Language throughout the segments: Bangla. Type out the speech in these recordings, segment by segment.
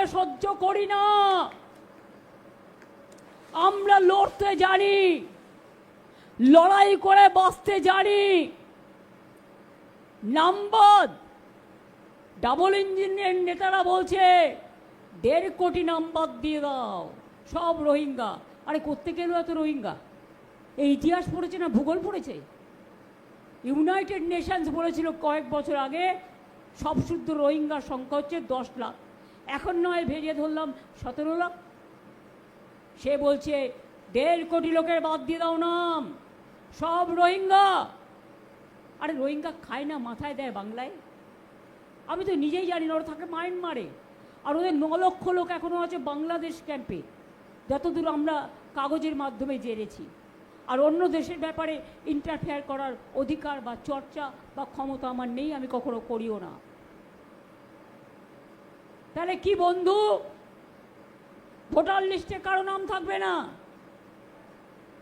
লড়াইকে সহ্য করি না। আমরা লড়তে জানি, লড়াই করে বাঁচতে জানি। নাম্বার, ডাবল ইঞ্জিনের নেতারা বলছে, দেড় কোটি নাম্বার দিয়ে দাও। সব রোহিঙ্গা। আরে করতে গেল এত রোহিঙ্গা? এই ইতিহাস পড়েছে না ভূগোল পড়েছে? ইউনাইটেড নেশনস বলেছিল কয়েক বছর আগে, সব শুদ্ধ রোহিঙ্গার সংখ্যা হচ্ছে দশ লাখ। এখন নয় ভেজে ধরলাম সতেরো লাখ। সে বলছে, দেড় কোটি লোকের বাদ দিয়ে দাও নাম, সব রোহিঙ্গা। আরে রোহিঙ্গা খায় না, মাথায় দেয় বাংলায়। আমি তো নিজেই জানি না, ওরা থাকে মায়ানমারে। আর ওদের ন লক্ষ লোক এখনও আছে বাংলাদেশ ক্যাম্পে যতদূর আমরা কাগজের মাধ্যমে জেনেছি। আর অন্য দেশের ব্যাপারে ইন্টারফেয়ার করার অধিকার বা চর্চা বা ক্ষমতা আমার নেই, আমি কখনো করিও না। তাহলে কি বন্ধু? ভোটার লিস্টে কারও নাম থাকবে না।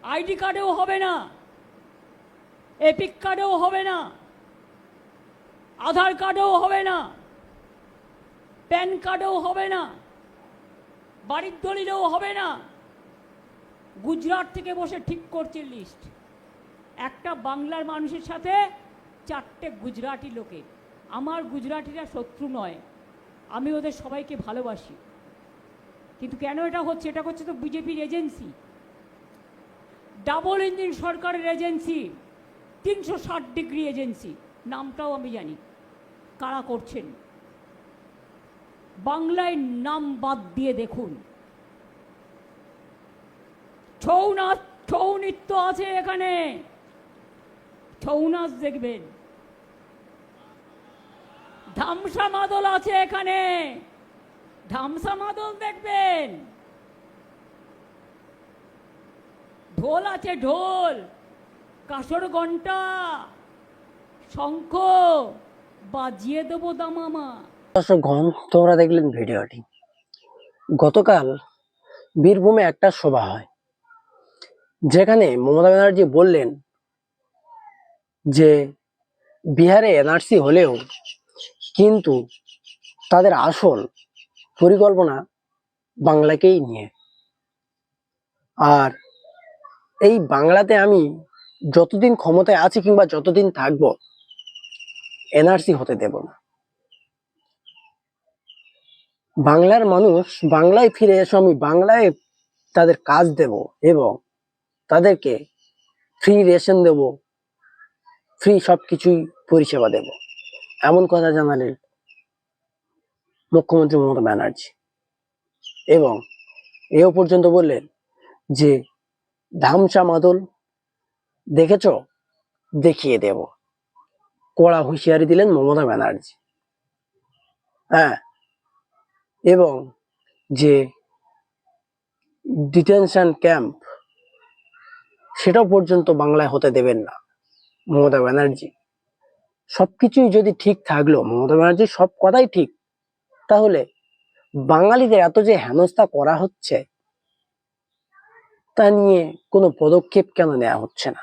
আইডি কার্ডেও হবে না। এপিক কার্ডেও হবে না। আধার কার্ডেও হবে না। প্যান কার্ডেও হবে না। বাড়ির দলিলেও হবে না। গুজরাট থেকে বসে ঠিক করছে লিস্ট। একটা বাংলার মানুষের সাথে চারটে গুজরাটি লোকের আমার গুজরাটিরা শত্রু নয়। আমি ওদের সবাইকে ভালোবাসি। কিন্তু কেন এটা হচ্ছে? এটা হচ্ছে তো বিজেপির এজেন্সি। ডাবল ইঞ্জিন সরকারের এজেন্সি, তিনশো ষাট ডিগ্রি এজেন্সি, নামটাও আমি জানি। কারা করছেন? বাংলায় নাম বাদ দিয়ে দেখুন। ছৌ নাচ, ছৌ নৃত্য আছে এখানে। ছৌ নাচ দেখবেন। ধামসা মাদল আছে এখানে। ধামসা মাদল দেখবেন। ঢোল আছে ঢোল, কাসর ঘণ্টা শঙ্খ, বাজিয়ে দেবো দামামা। দর্শকগণ তোমরা দেখলেন ভিডিওটি। গতকাল বীরভূমে একটা সভা হয়, যেখানে মমতা ব্যানার্জি বললেন যে বিহারে এনআরসি হলেও কিন্তু তাদের আসল পরিকল্পনা বাংলাকেই নিয়ে। আর এই বাংলাতে আমি যতদিন ক্ষমতায় আছি কিংবা যতদিন থাকব এনআরসি হতে দেব না। বাংলার মানুষ বাংলায় ফিরে এসে, আমি বাংলায় তাদের কাজ দেব এবং তাদেরকে ফ্রি রেশন দেব ফ্রি সব কিছুই পরিষেবা দেব। এমন কথা জানালেন মুখ্যমন্ত্রী মমতা ব্যানার্জি এবং এও পর্যন্ত বললেন যে, ধামসা মাদল দেখেছ? দেখিয়ে দেব। কড়া হুঁশিয়ারি দিলেন মমতা ব্যানার্জি। হ্যাঁ এবং যে ডিটেনশন ক্যাম্প, সেটাও পর্যন্ত বাংলায় হতে দেবেন না মমতা ব্যানার্জি। সবকিছুই যদি ঠিক থাকল মমতা ব্যানার্জি সব কথাই ঠিক, তাহলে বাঙালিদের এত যে হেনস্থা করা হচ্ছে, তা নিয়ে কোনো পদক্ষেপ কেন নেওয়া হচ্ছে না?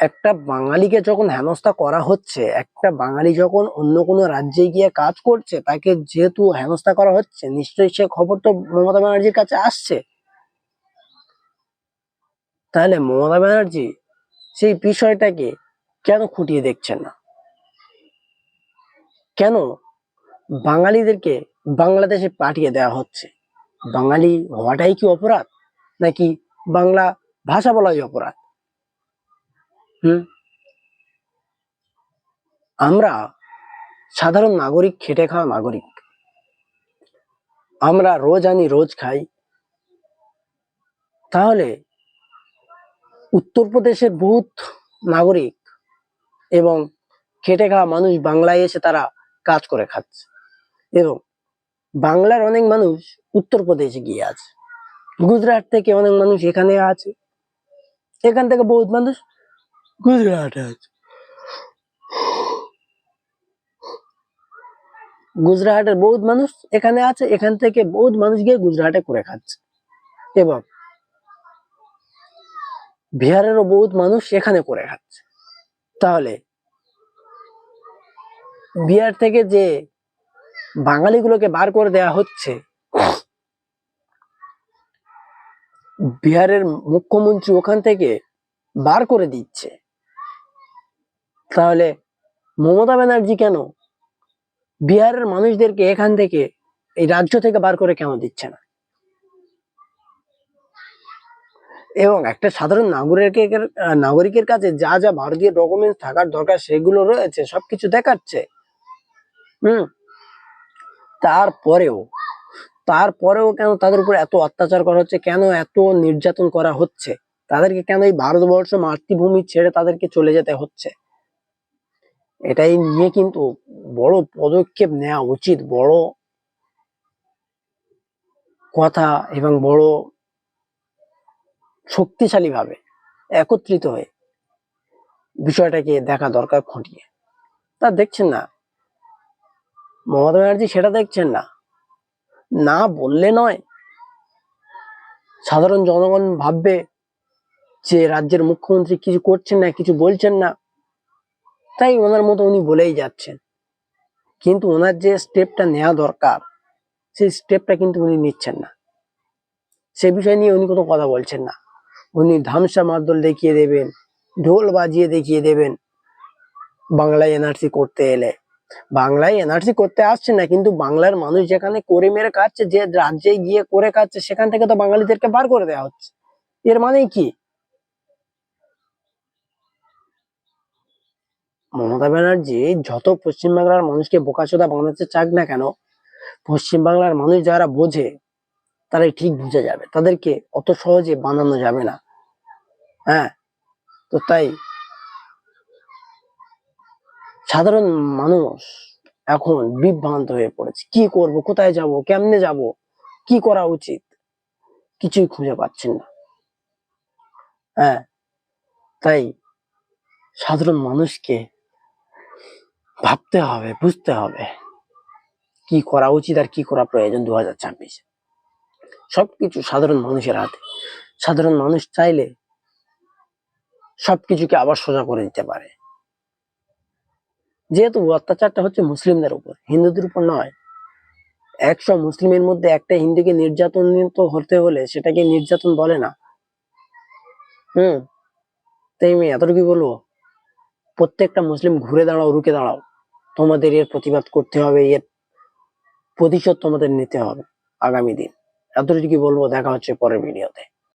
একটা বাঙালিকে যখন হেনস্থা করা হচ্ছে, একটা বাঙালি যখন অন্য কোনো রাজ্যে গিয়ে কাজ করছে, তাকে যেহেতু হেনস্থা করা হচ্ছে, নিশ্চয়ই সে খবর তো মমতা ব্যানার্জির কাছে আসছে। তাহলে মমতা ব্যানার্জি সেই বিষয়টাকে কেন খুঁটিয়ে দেখছেন না? কেন বাঙালিদেরকে বাংলাদেশে পাঠিয়ে দেওয়া হচ্ছে? বাঙালি হওয়াটাই কি অপরাধ? নাকি বাংলা ভাষা বলাই অপরাধ? হুম? আমরা সাধারণ নাগরিক, খেটে খাওয়া নাগরিক। আমরা রোজ আনি, রোজ খাই। তাহলে উত্তরপ্রদেশের বহুত নাগরিক এবং খেটে খাওয়া মানুষ বাংলায় এসে তারা কাজ করে খাচ্ছে। এবং বাংলার অনেক মানুষ উত্তরপ্রদেশে গিয়ে আছে। গুজরাট থেকে অনেক মানুষ এখানে আছে। এখান থেকে বহুত মানুষ গুজরাটে আছে। গুজরাটের বহুত মানুষ এখানে আছে, এখান থেকে বহুত মানুষ গিয়ে গুজরাটে করে খাচ্ছে। এবং বিহারেরও বহুত মানুষ এখানে করে খাচ্ছে। তাহলে? বিহার থেকে যে বাঙালিগুলোকে বার করে দেয়া হচ্ছে, বিহারের মুখ্যমন্ত্রী ওখান থেকে বার করে দিচ্ছে। তাহলে মমতা ব্যানার্জি কেন বিহারের মানুষদেরকে এখান থেকে এই রাজ্য থেকে বার করে কেন দিচ্ছে না? এবং একটা সাধারণ নাগরিকের নাগরিকের কাছে যা যা ভারতীয় ডকুমেন্টস থাকার দরকার সেগুলো রয়েছে, সবকিছু দেখাচ্ছে। হুম? তারপরেও তারপরেও কেন তাদের উপর এত অত্যাচার করা হচ্ছে? কেন এত নির্যাতন করা হচ্ছে? তাদেরকে কেন এই ভারতবর্ষ মাতৃভূমি ছেড়ে তাদেরকে চলে যেতে হচ্ছে? এটাই নিয়ে কিন্তু বড় পদক্ষেপ নেওয়া উচিত, বড় কথা এবং বড় শক্তিশালী ভাবে একত্রিত হয়ে বিষয়টাকে দেখা দরকার খতিয়ে তা দেখছেন না? মমতা ব্যানার্জি সেটা দেখছেন না? না বললে নয়? সাধারণ জনগণ ভাববে যে রাজ্যের মুখ্যমন্ত্রী কিছু করছেন না, কিছু বলছেন না। তাই ওনার মতো উনি বলেই যাচ্ছেন। কিন্তু ওনার যে স্টেপটা নেওয়া দরকার, সেই স্টেপটা কিন্তু উনি নিচ্ছেন না। সে বিষয় নিয়ে উনি কোনো কথা বলছেন না। উনি ধামসা মারদল দেখিয়ে দেবেন, ঢোল বাজিয়ে দেখিয়ে দেবেন। বাংলায় এনআরসি করতে এলে। বাংলায় এনআরসি করতে আসছে না, কিন্তু বাংলার মানুষ যেখানে করে মেরে খাচ্ছে যে রাজ্যে গিয়ে করে খাচ্ছে, সেখান থেকে তো বাঙালিদেরকে বার করে দেওয়া হচ্ছে। এর মানে কি? মমতা ব্যানার্জি যত পশ্চিমবাংলার মানুষকে বোকাচোদা বানাতে চাক না কেন পশ্চিমবাংলার মানুষ যারা বোঝে, তারাই ঠিক বুঝে যাবে। তাদেরকে অত সহজে বানানো যাবে না। হ্যাঁ তো তাই সাধারণ মানুষ এখন বিভ্রান্ত হয়ে পড়েছে। কি করব, কোথায় যাব, কেমনে যাব, কি করা উচিত? কিছুই খুঁজে পাচ্ছেন না। হ্যাঁ তাই সাধারণ মানুষকে ভাবতে হবে, বুঝতে হবে কি করা উচিত আর কি করা প্রয়োজন দু হাজার ছাব্বিশে। সবকিছু সাধারণ মানুষের হাতে। সাধারণ মানুষ চাইলে সবকিছুকে আবার সোজা করে দিতে পারে। যেহেতু অত্যাচারটা হচ্ছে মুসলিমদের উপর, হিন্দুদের উপর নয়। একশো মুসলিমের মধ্যে একটা হিন্দুকে নির্যাতনিত হতে হলে সেটাকে নির্যাতন বলে না। হুম, তাই আমি এতটুকু বলব, প্রত্যেকটা মুসলিম ঘুরে দাঁড়াও রুকে দাঁড়াও। তোমাদের এর প্রতিবাদ করতে হবে, এর প্রতিশোধ তোমাদের নিতে হবে আগামী দিন। এতটুকু বলব, দেখা হচ্ছে পরের ভিডিওতে।